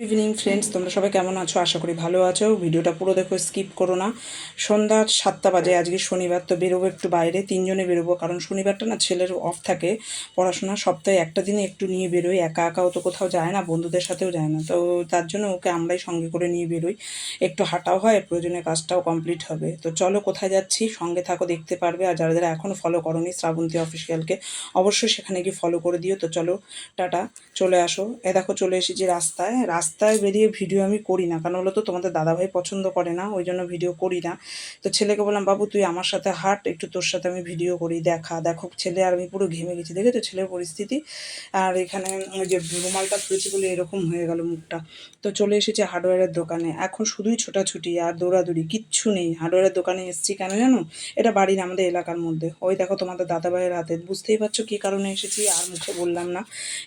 Evening friends তোমরা সবাই কেমন আছো? আশা করি ভালো আছো। ভিডিওটা পুরো দেখো স্কিপ করো না। সন্ধ্যা সাতটা বাজে, আজকে শনিবার, তো বেরোবো একটু বাইরে। তিনজনে বেরোবো, কারণ শনিবারটা না ছেলের অফ থাকে। পড়াশোনা সপ্তাহে একটা দিনে একটু নিয়ে বেরোই। একা একাও তো কোথাও যায় না, বন্ধুদের সাথেও যায় না। তো তার জন্য ওকে আমরাই সঙ্গে করে নিয়ে বেরোই। একটু হাঁটাও হয়, প্রয়োজনে কাজটাও কমপ্লিট হবে। তো চলো কোথায় যাচ্ছি? সঙ্গে থাকো, দেখতে পারবে। আর যারা যারা এখনও ফলো করনি, শ্রাবন্তী অফিসিয়ালকে অবশ্যই সেখানে গিয়ে ফলো করে দিও। তো চলো, টাটা। চলে আসো। এ দেখো, চলে এসেছি রাস্তায় রাস্তায় বেরিয়ে ভিডিও আমি করি না। কারণ হলো তো তোমাদের দাদাভাই পছন্দ করে না, ওই জন্য ভিডিও করি না। তো ছেলেকে বললাম, বাবু, তুই আমার সাথে হাঁট, একটু তোর সাথে আমি ভিডিও করি, দেখা। দেখো, ছেলে আর আমি পুরো ঘেমে গেছি। দেখে তো ছেলের পরিস্থিতি? আর এখানে ওই যে রুমালটা খুলেছি বলে এরকম হয়ে গেল মুখটা। তো চলে এসেছি হার্ডওয়্যারের দোকানে। এখন শুধুই ছোটাছুটি আর দৌড়াদৌড়ি, কিচ্ছু নেই। হার্ডওয়্যারের দোকানে এসেছি কেন জানো? এটা বাড়ির আমাদের এলাকার মধ্যে। ওই দেখো তোমাদের দাদাভাইয়ের হাতে। বুঝতেই পারছ কী কারণে এসেছি? আর মুখে বললাম না।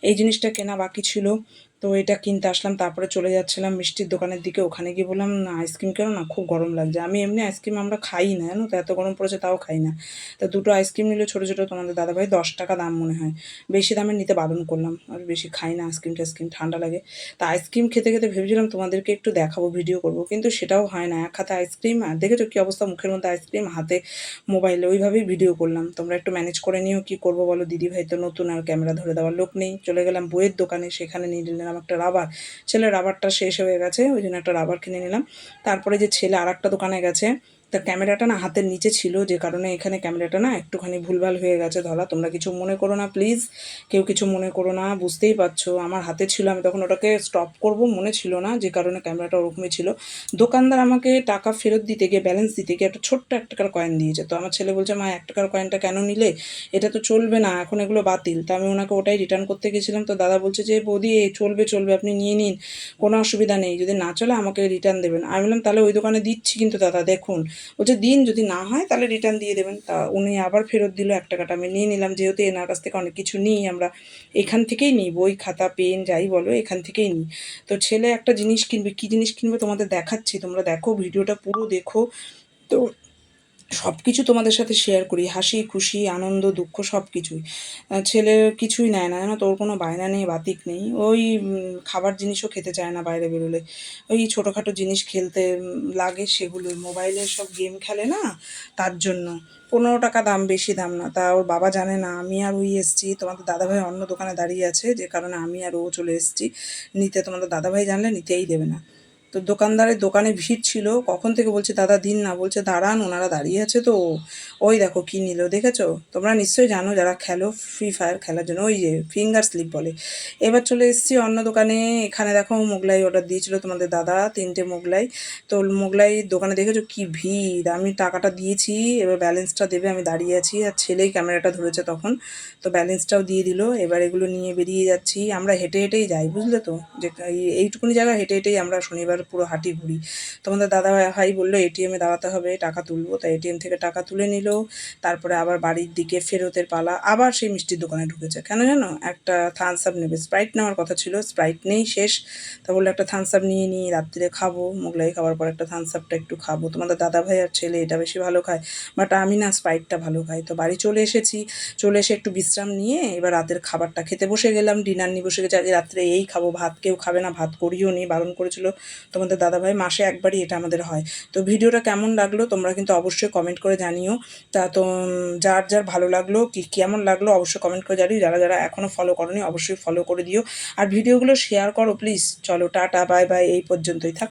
এই জিনিসটা কেনা বাকি ছিল। তো এটা কিনতে আসলাম, তারপরে চলে যাচ্ছিলাম মিষ্টির দোকানের দিকে। ওখানে গিয়ে বললাম, না, আইসক্রিম কেন না, খুব গরম লাগছে। আমি এমনি আইসক্রিম আমরা খাই না, জানো তো? এত গরম পড়েছে, তাও খাই না। তা দুটো আইসক্রিম নিলে ছোটো ছোটো তোমাদের দাদাভাই, দশ টাকা দাম মনে হয়। বেশি দামের নিতে বারণ করলাম, আর বেশি খাই না, আইসক্রিম টাইসক্রিম, ঠান্ডা লাগে। তা আইসক্রিম খেতে খেতে ভেবেছিলাম তোমাদেরকে একটু দেখাবো, ভিডিও করব, কিন্তু সেটাও হয় না। এক হাতে আইসক্রিম, আর দেখেছ কী অবস্থা? মুখের মধ্যে আইসক্রিম, হাতে মোবাইলে, ওইভাবেই ভিডিও করলাম। তোমরা একটু ম্যানেজ করে নিও, কী করব বলো? দিদি ভাই তো নতুন, আর ক্যামেরা ধরে দেওয়ার লোক নেই। চলে গেলাম বইয়ের দোকানে, সেখানে নিয়ে নিলাম। একটা রাবার ছেলে রাবারটা শেষ হয়ে গেছে, ওই জন্য একটা রাবার কিনে নিলাম। তারপরে যে ছেলে আর একটা দোকানে গেছে তা ক্যামেরাটা না হাতের নিচে ছিল, যে কারণে এখানে ক্যামেরাটা না একটুখানি ভুলভাল হয়ে গেছে। ধরা তোমরা কিছু মনে করো না প্লিজ কেউ কিছু মনে করো না, বুঝতেই পারছ। আমার হাতে ছিল, আমি তখন ওটাকে স্টপ করব, মনে ছিল না, যে কারণে ক্যামেরাটা ওরকমই ছিল। দোকানদার আমাকে টাকা ফেরত দিতে গিয়ে ব্যালেন্স দিতে গিয়ে একটা ছোট্ট এক টাকার কয়েন দিয়েছে। তো আমার ছেলে বলছে, মা এক টাকার কয়েনটা কেন নিলে? এটা তো চলবে না, এখন এগুলো বাতিল। তা আমি ওনাকে ওটাই রিটার্ন করতে গেছিলাম। তো দাদা বলছে যে, বৌদি চলবে চলবে, আপনি নিয়ে নিন। কোনো অসুবিধা নেই। যদি না চলে, আমাকে রিটার্ন দেবেন। আমি বললাম, তাহলে ওই দোকানে দিচ্ছি কিন্তু দাদা, দেখুন। বলছে, দিন যদি না হয় তাহলে রিটার্ন দিয়ে দেবেন। তা উনি আবার ফেরত দিল, এক টাকাটা আমি নিয়ে নিলাম, যেহেতু এনার কাছ থেকে অনেক কিছু নিই, আমরা এখান থেকেই নিই, বই, খাতা, পেন, যাই বলো, এখান থেকেই নিই। তো ছেলে একটা জিনিস কিনবে, কী জিনিস কিনবে তোমাদের দেখাচ্ছি, তোমরা দেখো, ভিডিওটা পুরো দেখো। তো সব কিছু তোমাদের সাথে শেয়ার করি। হাসি, খুশি, আনন্দ, দুঃখ সব কিছুই ছেলে কিছুই নেয় না, জানো তোর কোনো বায়না নেই, বাতিক নেই। ওই খাবার জিনিসও খেতে চায় না বাইরে বেরোলে। ওই ছোটোখাটো জিনিস খেলতে লাগে সেগুলো। মোবাইলের সব গেম খেলে না, তার জন্য। পনেরো টাকা দাম, বেশি দাম না। তা ওর বাবা জানে না, আমি আর ওই এসছি। তোমাদের দাদাভাই অন্য দোকানে দাঁড়িয়ে আছে, যে কারণে আমি আর ও চলে এসেছি। নিতে তোমাদের দাদাভাই জানলে নিতেই দেবে না। তো দোকানদারের দোকানে ভিড় ছিল, কখন থেকে বলছে, দাদা, দিন না। বলছে, দাঁড়ান, ওনারা দাঁড়িয়ে আছে তো। ওই দেখো কী নিল, দেখেছ? তোমরা নিশ্চয়ই জানো যারা খেলো ফ্রি ফায়ার খেলার জন্য, ওই যে ফিঙ্গার স্লিপ বলে। এবার চলে এসেছি অন্য দোকানে, এখানে দেখো মোগলাই অর্ডার দিয়েছিল তোমাদের দাদা, তিনটে মোগলাই। তো মোগলাই দোকানে দেখেছ কি ভিড়, আমি টাকাটা দিয়েছি, এবার ব্যালেন্সটা দেবে, আমি দাঁড়িয়ে আছি, আর ছেলেই ক্যামেরাটা ধরেছে তখন। তো ব্যালেন্সটাও দিয়ে দিল, এবার এগুলো নিয়ে বেরিয়ে যাচ্ছি। আমরা হেঁটে হেঁটেই যাই, বুঝলে তো? যে এইটুকুনি জায়গা হেঁটে হেঁটেই আমরা শনিবার পুরো হাঁটি ঘুরি। তোমাদের দাদা ভাই বলল এটিএমে দাঁড়াতে হবে, টাকা তুলবো। তাই এটিএম থেকে টাকা তুলে নিল, তারপরে আবার বাড়ির দিকে ফেরতের পালা, আবার সেই মিষ্টির দোকানে ঢুকেছে। কেন জানো? একটা থামস আপ নেবে। স্প্রাইট নেওয়ার কথা ছিল স্প্রাইট নেই শেষ। তা বলল, একটা থামস আপ নিয়ে নিই রাত্রিরে খাব, মোগলাই খাওয়ার পর একটা থামস আপটা একটু খাব। তোমাদের দাদা ভাই আর ছেলে এটা বেশি ভালো খায় বাট আমি না স্প্রাইটটা ভালো খাই। তো বাড়ি চলে এসেছি, চলে এসে একটু বিশ্রাম নিয়ে এবার রাতের খাবারটা খেতে বসে গেলাম ডিনার নিয়ে বসে গেছি। আজ রাত্রে এই খাব, ভাত কেউ খাবে না, ভাত করিও নি, বারণ করেছিল তোমাদের দাদাভাই মাসে একবারই এটা আমাদের হয়। তো ভিডিওটা কেমন লাগল তোমরা কিন্তু অবশ্যই কমেন্ট করে জানিও। তা তো যার যার ভালো লাগল, কি, কেমন লাগল অবশ্যই কমেন্ট করে জানিও। যারা যারা এখনও ফলো করনি, অবশ্যই ফলো করে দিও। আর ভিডিওগুলো শেয়ার করো প্লিজ চলো, টাটা বাই বাই এই পর্যন্তই থাক।